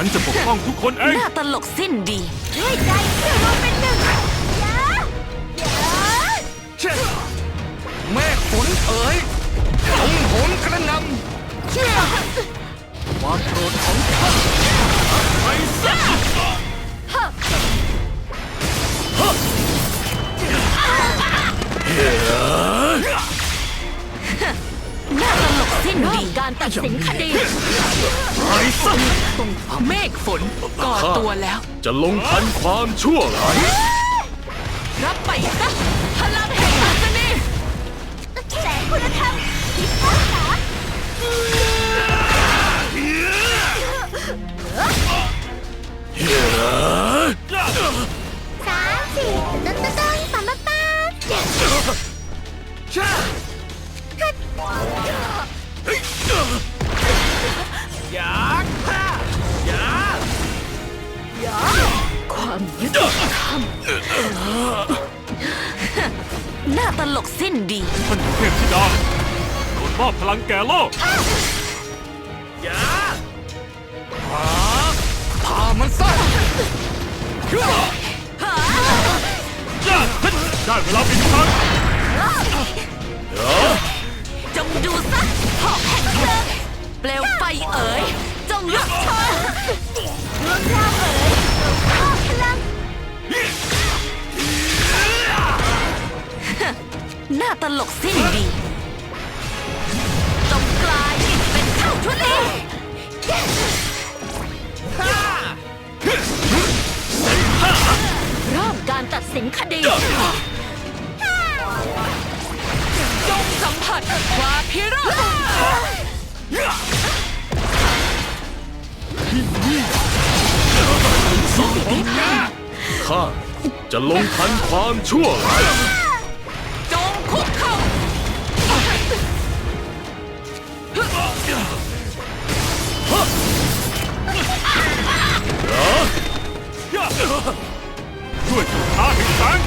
ฉันจะปกป้องทุกคนเองหน้าตลกสิ้นดีด้วยใจที่เราเป็นหนึ่งยาอย่าแม่ฝนเอ๋ยจงโหนกระหนเชื่อำความโกรธของข้าไปซะห ตัดสินคดีไปซะเมฆฝนก่อตัวแล้ว จะลงทันความชั่วร้ายรับไปซะพลังแห่งศาสนีแสงคุณธรรมพิพากษาส ตลกสิ้นดีท่านเทพธิดาโปรดมอบพลังแก่โลกอยากหาพามันซะได้เวลาปิดทาง ตลกสิ้นดี จงกลายเป็นเท่าทุลีฆ่าเริ่มการตัดสินคดี จงสัมผัสความพิโรธข้าจะลงทันความชั่วร้าย ด้วยจุดท้าแห่งแสง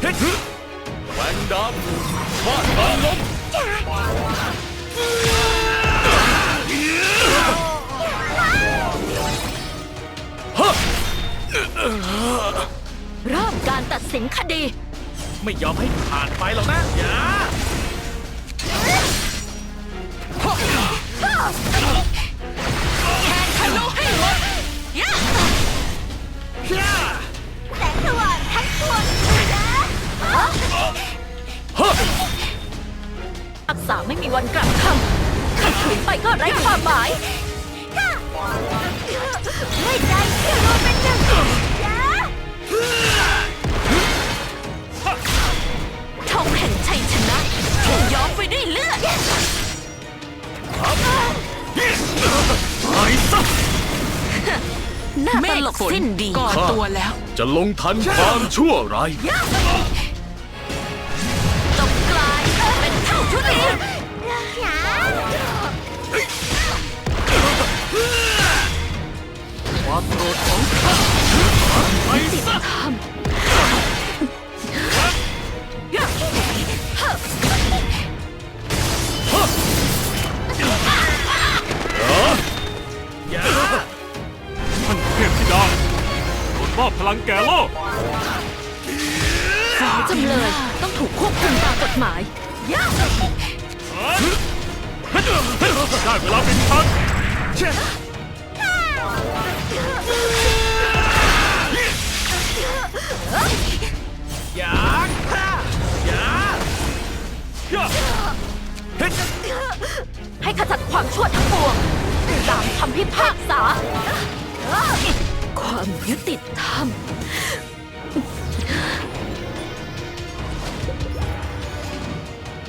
เฮ็ดแหวนดำฟาดบอลลมเริ่มการตัดสินคดี ไม่ยอมให้ผ่านไปหรอกนะอย่าาไม่มีวันกลับคำขัดขืนไปก็ไร้ความหมายด้วยใจที่เราเป็นหนึ่งยาทงแห่งชัยชนะถูกย้อมไปด้วยเลือดไปซะหน้าตลกสิ้นดีก่อตัวแล้ว จะลงทันความชั่วร้าย ความโกรธของข้าไปซะท่านเทพธิดาโปรดมอบพลังแก่โลกฝ่ายจำเลยต้องถูกควบคุมตามกฎหมาย ได้เวลาเปิดทางอยาฆ่าอย่าเฮ็ดให้ขจัดความชั่วทั้งปวงตามคำพิพากษา ความยุติธรรม